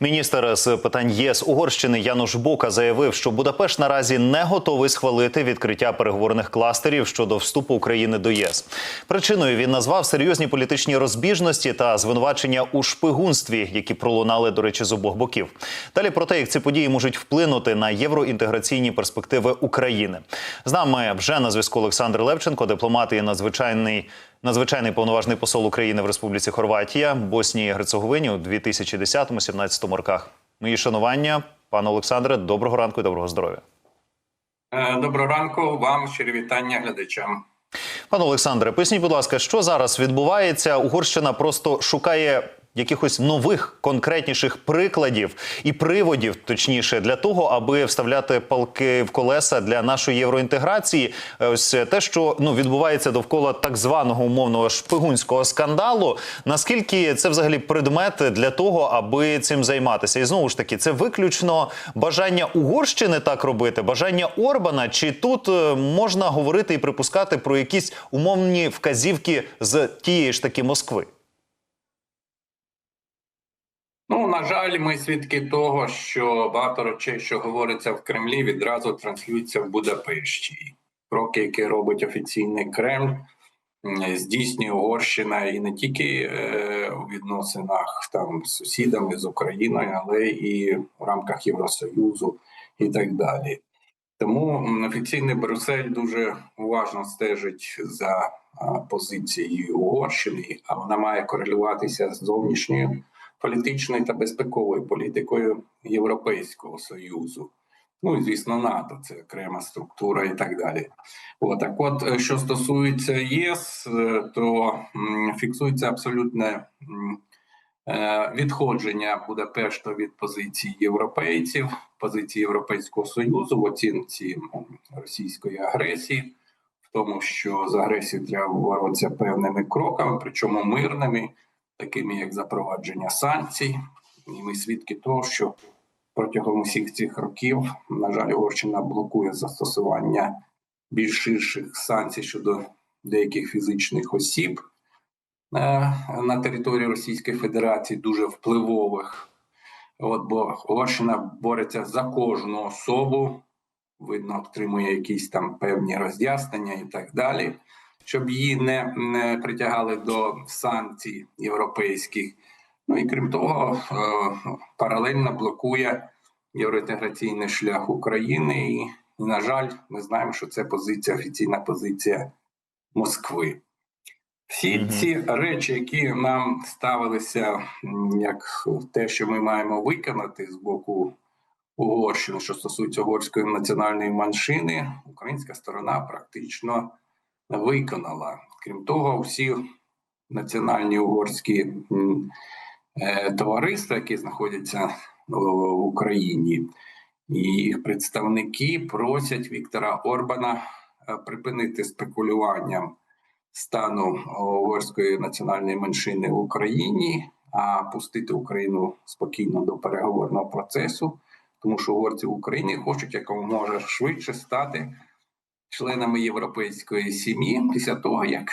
Міністр з питань ЄС Угорщини Януш Бока заявив, що Будапешт наразі не готовий схвалити відкриття переговорних кластерів щодо вступу України до ЄС. Причиною він назвав серйозні політичні розбіжності та звинувачення у шпигунстві, які пролунали, до речі, з обох боків. Далі про те, як ці події можуть вплинути на євроінтеграційні перспективи України. З нами вже на зв'язку Олександр Левченко, дипломат і надзвичайний. Надзвичайний повноважний посол України в Республіці Хорватія, Боснії і Герцеговині у 2010-17 роках. Мої шанування, пане Олександре, доброго ранку і доброго здоров'я. Е, Доброго ранку, вам щирі вітання глядачам. Пане Олександре, поясніть, будь ласка, що зараз відбувається? Угорщина просто шукає якихось нових конкретніших прикладів і приводів, точніше, для того, аби вставляти палки в колеса для нашої євроінтеграції. Е, Ось те, що ну відбувається довкола так званого умовного шпигунського скандалу. Наскільки це взагалі предмет для того, аби цим займатися? І знову ж таки, це виключно бажання Угорщини так робити, бажання Орбана, чи тут е, можна говорити і припускати про якісь умовні вказівки з тієї ж таки Москви? Ну на жаль, ми свідки того, що багато речей, що говориться в Кремлі, відразу транслюються в Будапешті. Кроки, які робить офіційний Кремль, здійснює Угорщина і не тільки е, у відносинах там з сусідами з Україною, але і в рамках Євросоюзу і так далі. Тому офіційний Брюссель дуже уважно стежить за позицією Угорщини, а вона має корелюватися з зовнішньою політичною та безпековою політикою Європейського союзу. Ну і звісно, НАТО це окрема структура і так далі. От так, от е, що стосується ЄС, е, то фіксується абсолютне е, відходження Будапешта від позицій європейців, позиції Європейського союзу в оцінці російської агресії, в тому, що з агресією треба боротися певними кроками, причому мирними, такими як запровадження санкцій. І ми свідки того, що протягом усіх цих років, на жаль, Угорщина блокує застосування більш ширших санкцій щодо деяких фізичних осіб е, на території Російської Федерації, дуже впливових. От, бо Угорщина бореться за кожну особу, видно, отримує якісь там певні роз'яснення і так далі, щоб її не, не притягали до санкцій європейських. Ну і крім того, е, паралельно блокує євроінтеграційний шлях України. І, на жаль, ми знаємо, що це позиція, офіційна позиція Москви. Всі ці речі, які нам ставилися як те, що ми маємо виконати з боку Угорщини, що стосується угорської національної меншини, українська сторона практично виконала. Крім того, всі національні угорські е, товариства, які знаходяться в в Україні, і їх представники просять Віктора Орбана е, припинити спекулюванням стану угорської національної меншини в Україні, а пустити Україну спокійно до переговорного процесу, тому що угорці в Україні хочуть якомога швидше стати членами європейської сім'ї після того, як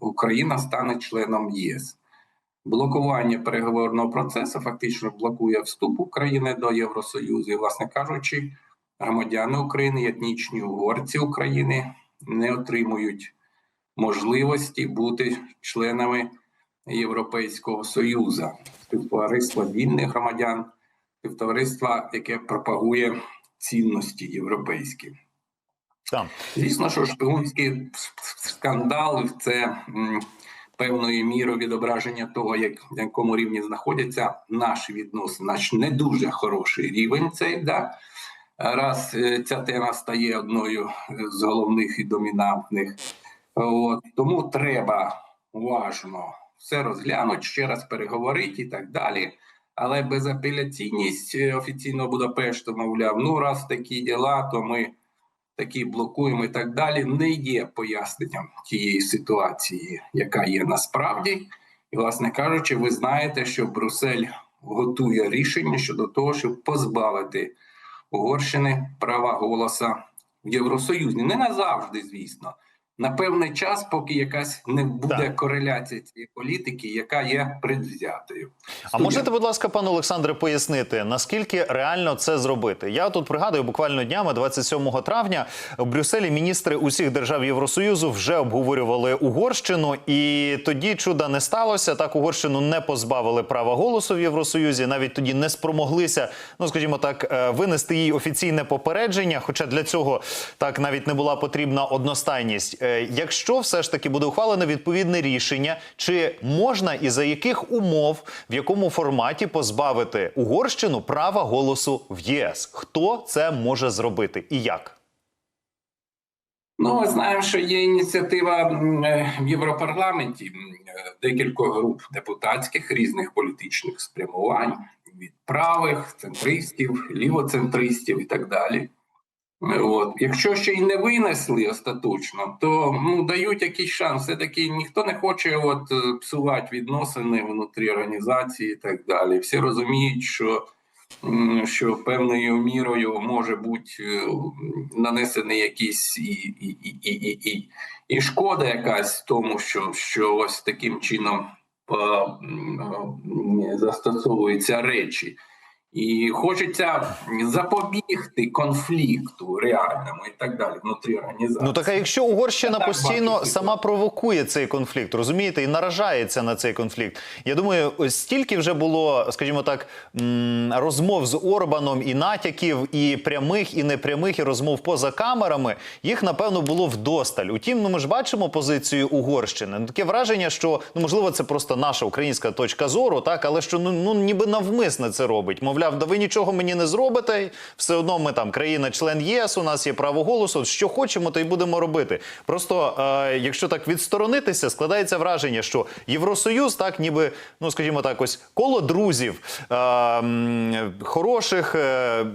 Україна стане членом ЄС. Блокування переговорного процесу фактично блокує вступ України до Євросоюзу. І, власне кажучи, громадяни України, етнічні угорці України не отримують можливості бути членами Європейського Союзу, співтовариства вільних громадян, співтовариства, яке пропагує цінності європейські. Так. Звісно, що шпигунський скандал це певною мірою відображення того, як на якому рівні знаходяться наші відносини, наш не дуже хороший рівень цей. Да? Раз е, ця тема стає одною з головних і домінантних, От, тому треба уважно все розглянути, ще раз переговорити і так далі. Але безапеляційність е, офіційного Будапешту, мовляв, ну раз такі діла, то ми такі блокуємо і так далі, не є поясненням тієї ситуації, яка є насправді. І, власне кажучи, ви знаєте, що Брюссель готує рішення щодо того, щоб позбавити Угорщини права голоса в Євросоюзі. Не назавжди, звісно. На певний час, поки якась не буде Так. кореляція цієї політики, яка є предвзятою. А можете, будь ласка, пане Олександре, пояснити, наскільки реально це зробити? Я тут пригадую, буквально днями, 27 травня, в Брюсселі міністри усіх держав Євросоюзу вже обговорювали Угорщину, і тоді чуда не сталося. Так Угорщину не позбавили права голосу в Євросоюзі. Навіть тоді не спромоглися, ну скажімо так, е, винести їй офіційне попередження. Хоча для цього так навіть не була потрібна одностайність. Якщо все ж таки буде ухвалене відповідне рішення, чи можна і за яких умов, в якому форматі позбавити Угорщину права голосу в ЄС? Хто це може зробити і як? Ну, ми знаємо, що є ініціатива е, в Європарламенті е, декількох груп депутатських різних політичних спрямувань від правих, центристів, лівоцентристів і так далі. От. Якщо ще й не винесли остаточно, то ну, дають якийсь шанс. Все-таки ніхто не хоче от, е, псувати відносини внутрі організації і так далі. Всі розуміють, що що певною мірою може бути е, нанесений якийсь і, і, і, і, і, і, шкода якась тому, що, що ось таким чином е, застосовуються речі. І хочеться запобігти конфлікту реальному і так далі внутрі організації. Ну так а якщо Угорщина так постійно бачу, сама провокує цей конфлікт, розумієте, і наражається на цей конфлікт. Я думаю, ось стільки вже було, скажімо так, розмов з Орбаном і натяків, і прямих, і непрямих, і розмов поза камерами. Їх напевно було вдосталь. Утім, ну ми ж бачимо позицію Угорщини. Ну, таке враження, що ну можливо це просто наша українська точка зору, так, але що ну, ну ніби навмисне це робить. Мовляв, да ви нічого мені не зробите. Все одно ми там країна-член ЄС, у нас є право голосу. Що хочемо, то й будемо робити. Просто е, якщо так відсторонитися, складається враження, що Євросоюз, так ніби, ну скажімо так, ось коло друзів е, хороших. Е,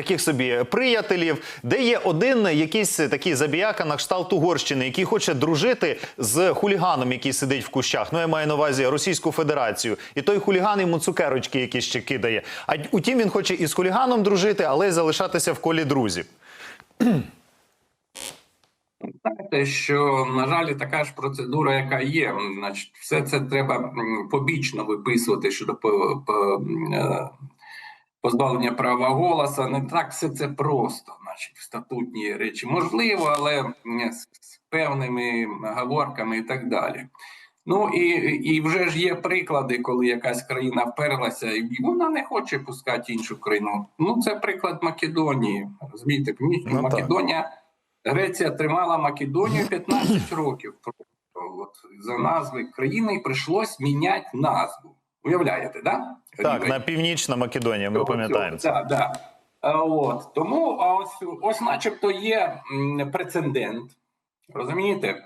Таких собі приятелів, де є один якийсь такий забіяка на кшталт Угорщини, який хоче дружити з хуліганом, який сидить в кущах. Ну я маю на увазі Російську Федерацію, і той хуліган йому цукерочки якісь ще кидає. А утім, він хоче і з хуліганом дружити, але й залишатися в колі друзів. Знаєте, що на жаль, така ж процедура, яка є, значить, все це треба побічно виписувати щодо е, позбавлення права голосу. Не так все це просто, значить, статутні речі можливо, але з, певними оговорками і так далі. Ну і, і вже ж є приклади, коли якась країна вперлася, і вона не хоче пускати іншу країну. Ну, це приклад Македонії. Розумієте, Ну, так. Македонія. Греція тримала Македонію 15 років. От за назви країни прийшлось міняти назву. Уявляєте, да? Так, на північна Македонія, ми пам'ятаємо це. всього. Да, да. От тому, ось, ось, начебто, є прецедент. Розумієте?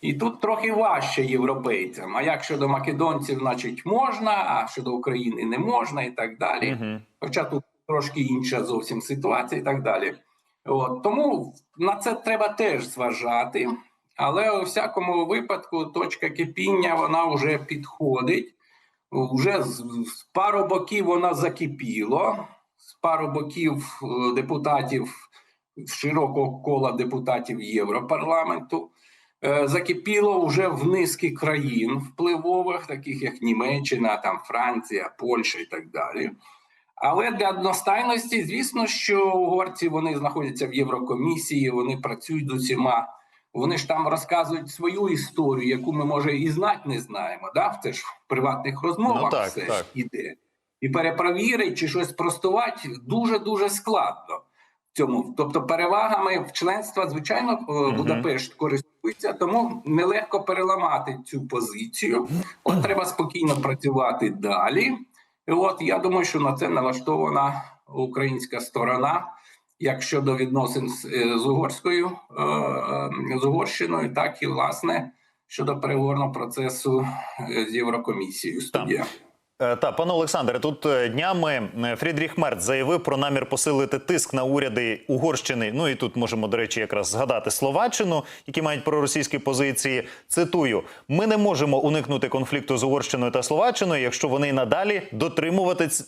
І тут трохи важче європейцям. А як щодо македонців, значить, можна, а щодо України не можна, і так далі. Мгм. Хоча тут трошки інша зовсім ситуація, і так далі. От тому на це треба теж зважати. Але у всякому випадку точка кипіння вона вже підходить. Уже з, з пару боків вона закипіло. З пару боків е, депутатів широкого кола депутатів Європарламенту. е, Закипіло вже в низки країн впливових, таких як Німеччина, там Франція, Польща і так далі. Але для одностайності, звісно, що угорці вони знаходяться в Єврокомісії, вони працюють з усіма. Вони ж там розказують свою історію, яку ми може і знати не знаємо. Да? Це ж в приватних розмовах Ну, так, все так. ж іде. І перепровірити чи щось простувати дуже дуже складно. в Цьому, тобто, перевагами в членства, звичайно, е, Будапешт користується, тому нелегко переламати цю позицію. От треба спокійно працювати далі. І от я думаю, що на це налаштована українська сторона, як щодо відносин з, е, з угорською е, е, з Угорщиною, так і власне щодо переговорного процесу з Єврокомісією. Студія. Та пане Олександре, тут днями Фрідріх Мерц заявив про намір посилити тиск на уряди Угорщини. Ну і тут можемо, до речі, якраз згадати Словаччину, які мають проросійські позиції. Цитую: ми не можемо уникнути конфлікту з Угорщиною та Словаччиною, якщо вони надалі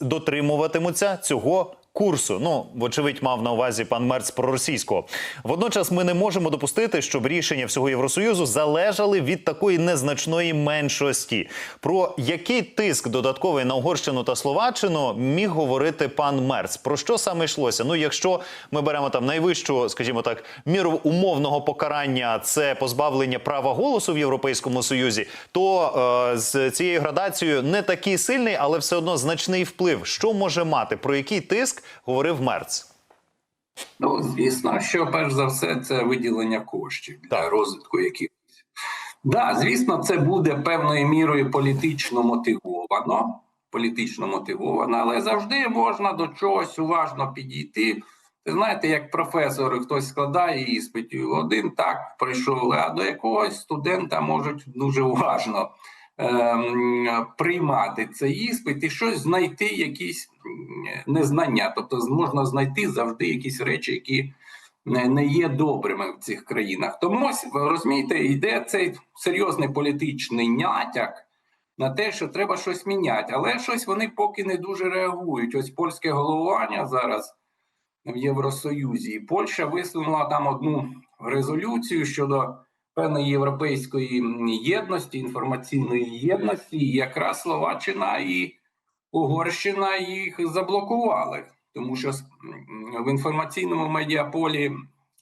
дотримуватимуться цього курсу. Ну, вочевидь, мав на увазі пан Мерц про російського. Водночас ми не можемо допустити, щоб рішення всього Євросоюзу залежали від такої незначної меншості. Про який тиск додатковий на Угорщину та Словаччину міг говорити пан Мерц? Про що саме йшлося? Ну, якщо ми беремо там найвищу, скажімо так, міру умовного покарання, це позбавлення права голосу в Європейському Союзі, то е, з цією градацією не такий сильний, але все одно значний вплив. Що може мати? Про який тиск говорив Мерц? Ну, звісно, що перш за все це виділення коштів для Так. розвитку якихось. Да, звісно, це буде певною мірою політично мотивовано, політично мотивовано, але завжди можна до чогось уважно підійти. Ви знаєте, як професор хтось складає іспитів, один так прийшов, а до якогось студента можуть дуже уважно приймати цей іспит і щось знайти, якісь незнання. Тобто можна знайти завжди якісь речі, які не є добрими в цих країнах. Тому ось розумієте, йде цей серйозний політичний натяк на те, що треба щось міняти, але щось вони поки не дуже реагують. Ось польське головування зараз в Євросоюзі, і Польща висунула там одну резолюцію щодо певної європейської єдності, інформаційної єдності, якраз Словаччина і Угорщина їх заблокували, тому що в інформаційному медіаполі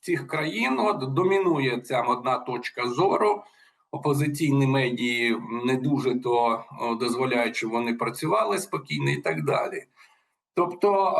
цих країн от домінує ця одна точка зору. Опозиційні медії не дуже то дозволяють, щоб вони працювали спокійно і так далі. Тобто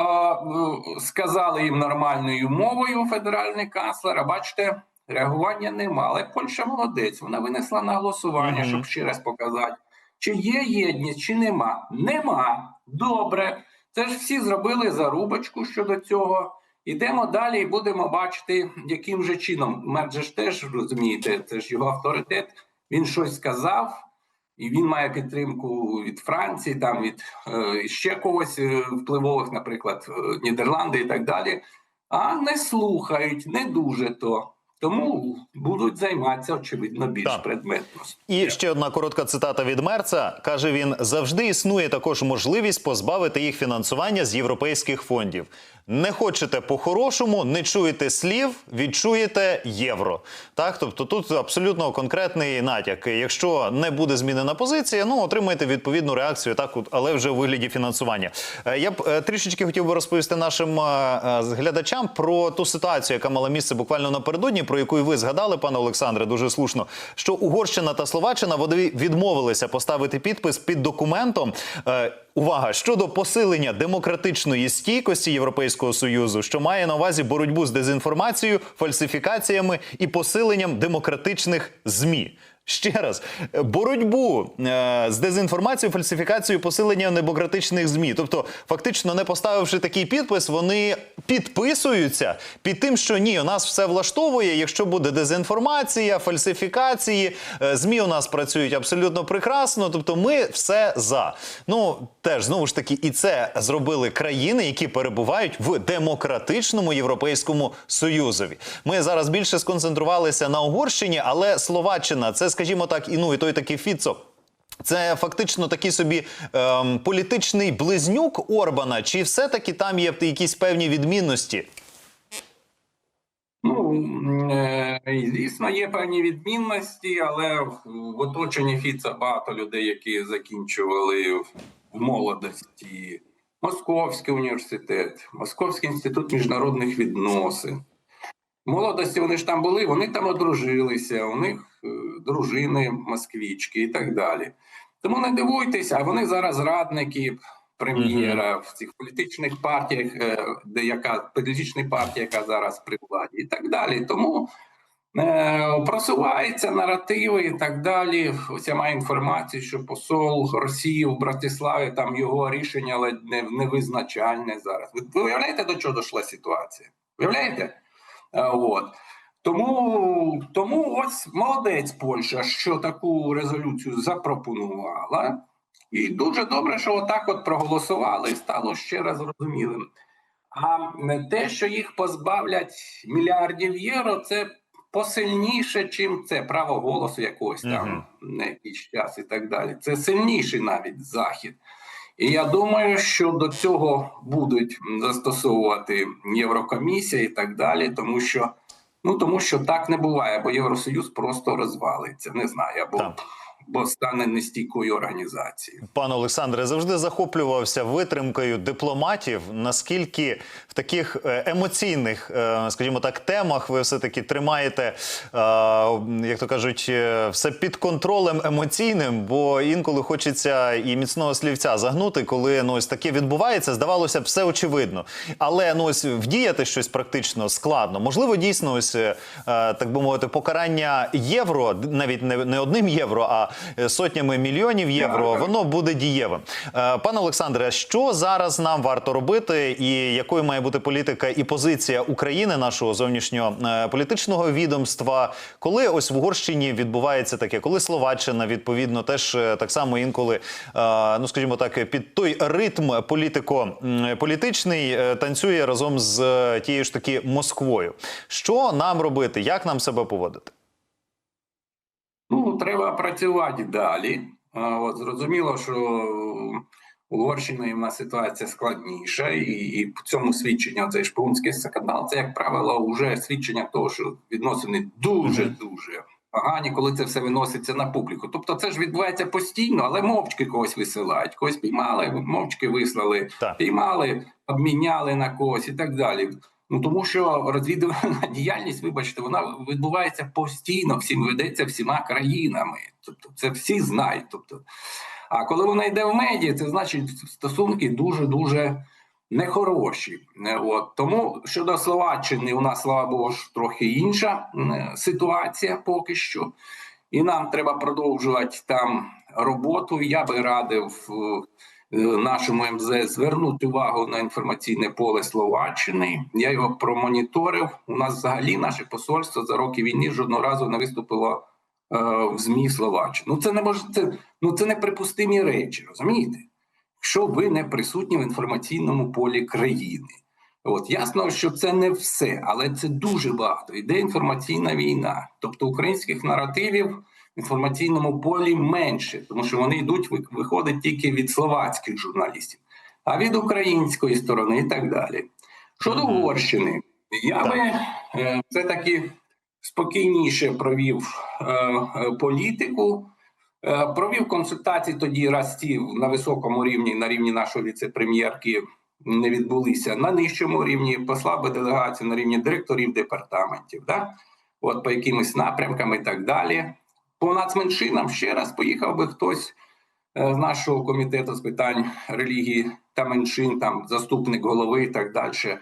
сказали їм нормальною мовою федеральний канцлер, а бачите, реагування нема. Але Польща молодець, вона винесла на голосування, Мгм. щоб ще раз показати, чи є єдність, чи нема. Нема. Добре. Це ж всі зробили зарубочку щодо цього. Ідемо далі і будемо бачити, яким же чином. Мерджа ж теж розумієте, це ж його авторитет. Він щось сказав, і він має підтримку від Франції, там від е, ще когось е, впливових, наприклад, е, Нідерланди і так далі. А не слухають, не дуже то. Тому будуть займатися, очевидно, більш Так. предметно. І ще одна коротка цитата від Мерца. Каже він: завжди існує також можливість позбавити їх фінансування з європейських фондів. Не хочете по-хорошому, не чуєте слів, відчуєте євро. Так, тобто тут абсолютно конкретний натяк. Якщо не буде змінена позиція, ну отримаєте відповідну реакцію, так але вже у вигляді фінансування. Е, Я б е, трішечки хотів би розповісти нашим е, глядачам про ту ситуацію, яка мала місце буквально напередодні, про яку і ви згадали, пане Олександре, дуже слушно, що Угорщина та Словаччина вони відмовилися поставити підпис під документом. Е, Увага щодо посилення демократичної стійкості Європейського союзу, що має на увазі боротьбу з дезінформацією, фальсифікаціями і посиленням демократичних змі. Ще раз, боротьбу е, з дезінформацією, фальсифікацією, посиленням демократичних змі. Тобто, фактично, не поставивши такий підпис, вони підписуються під тим, що ні, у нас все влаштовує. Якщо буде дезінформація, фальсифікації, е, змі у нас працюють абсолютно прекрасно. Тобто, ми все за. Ну теж знову ж таки, і це зробили країни, які перебувають в демократичному європейському союзові. Ми зараз більше сконцентрувалися на Угорщині, але Словаччина це, скажімо так, і ну і той такий Фіцо. Це фактично такий собі ем, політичний близнюк Орбана, чи все-таки там є якісь певні відмінності? Ну е, звісно, є певні відмінності, але в, оточенні Фіца багато людей, які закінчували в, молодості Московський університет, Московський інститут міжнародних відносин. В молодості вони ж там були, вони там одружилися, у них дружини москвічки і так далі. Тому не дивуйтеся, а вони зараз радники прем'єра в цих політичних партіях, е, де яка політична партія, яка зараз при владі, і так далі. Тому е, просуваються наративи і так далі. Ось я маю інформацію, що посол Росії в Братиславі там його рішення ледь не невизначальне зараз. Ви, ви уявляєте, до чого дійшла ситуація? Уявляєте? Е, От. Тому, тому ось молодець Польща, що таку резолюцію запропонувала. І дуже добре, що отак от проголосували і стало ще раз зрозумілим. А не те, що їх позбавлять мільярдів євро, це посильніше, чим це право голосу якогось там на якийсь час і так далі. Це сильніший навіть захід. І я думаю, що до цього будуть застосовувати Єврокомісія і так далі, тому що ну тому що так не буває, бо Євросоюз просто розвалиться. Не знаю, або Так. Бо стане нестійкою організацією. Пане Олександре, завжди захоплювався витримкою дипломатів. Наскільки в таких е, емоційних, е, скажімо так, темах ви все таки тримаєте, е, як то кажуть, все під контролем емоційним, бо інколи хочеться і міцного слівця загнути, коли ну ось таке відбувається. Здавалося б, все очевидно, але ну ось вдіяти щось практично складно. Можливо, дійсно, ось так би мовити, покарання євро, навіть не, одним євро, а сотнями мільйонів євро, воно буде дієвим. Е, Пане Олександре, що зараз нам варто робити, і якою має бути політика і позиція України, нашого зовнішнього е, політичного відомства, коли ось в Угорщині відбувається таке, коли Словаччина відповідно теж е, так само інколи, е, ну скажімо так, під той ритм політико-політичний е, танцює разом з е, тією ж таки Москвою. Що нам робити? Як нам себе поводити? Треба працювати далі. От зрозуміло, що Угорщиною в нас ситуація складніша, і, і в цьому свідчення цей шпигунський скандал, це, як правило, вже свідчення того, що відносини дуже дуже погані, коли це все виноситься на публіку. Тобто, це ж відбувається постійно, але мовчки когось висилають. Когось піймали, мовчки вислали, Так. піймали, обміняли на когось і так далі. Ну тому що розвідувальна діяльність, вибачте, вона відбувається постійно, всім ведеться всіма країнами. Тобто, це всі знають. Тобто, а коли вона йде в медіа, це значить стосунки дуже дуже нехороші. Е, От тому щодо Словаччини, у нас слава Богу трохи інша ситуація поки що, і нам треба продовжувати там роботу. Я би радив. Е, Нашому МЗС звернути увагу на інформаційне поле Словаччини. Я його промоніторив. У нас взагалі наше посольство за роки війни жодного разу не виступило е, в ЗМІ Словаччини. Ну це не мож... це, ну це неприпустимі речі, розумієте? Якщо ви не присутні в інформаційному полі країни. От ясно, що це не все, але це дуже багато. Йде інформаційна війна. Тобто українських наративів інформаційному полі менше, тому що вони йдуть, ви- виходять тільки від словацьких журналістів, а від української сторони і так далі. Щодо Угорщини, я би е, все-таки спокійніше провів е, е, політику. Е, Провів консультації тоді раз ті на високому рівні, на рівні нашої віце-прем'єрки не відбулися. На нижчому рівні послав би делегацію на рівні директорів департаментів, да? от по якимось напрямкам і так далі. По нацменшинам ще раз поїхав би хтось е, з нашого комітету з питань релігії та меншин, там заступник голови і так далі. Е,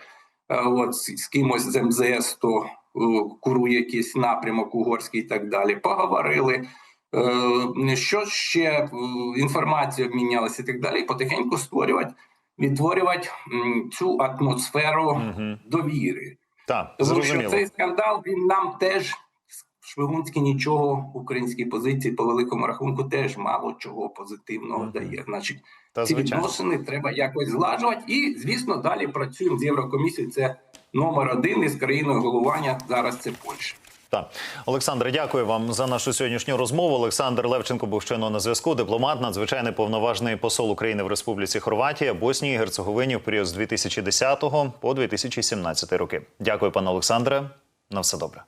От з, кимось з МЗС, то е, курує якийсь напрямок угорський і так далі. Поговорили. Що ще інформацію обмінялися і так далі, і потихеньку створювати, відтворювати цю атмосферу Мгм. довіри. Так, Тому зрозуміло. що цей скандал він нам теж Швигунський нічого в українській позиції по великому рахунку теж мало чого позитивного Мгм. дає. Значить, Та ці відносини треба якось зладжувати. І, звісно, далі працюємо з Єврокомісією. Це номер один із країною головування. Зараз це Польща. Так, Олександре, дякую вам за нашу сьогоднішню розмову. Олександр Левченко був щойно на зв'язку. Дипломат, надзвичайний повноважний посол України в Республіці Хорватія, Боснії і Герцеговині в період з 2010 по 2017 роки. Дякую, пане Олександре. На все добре.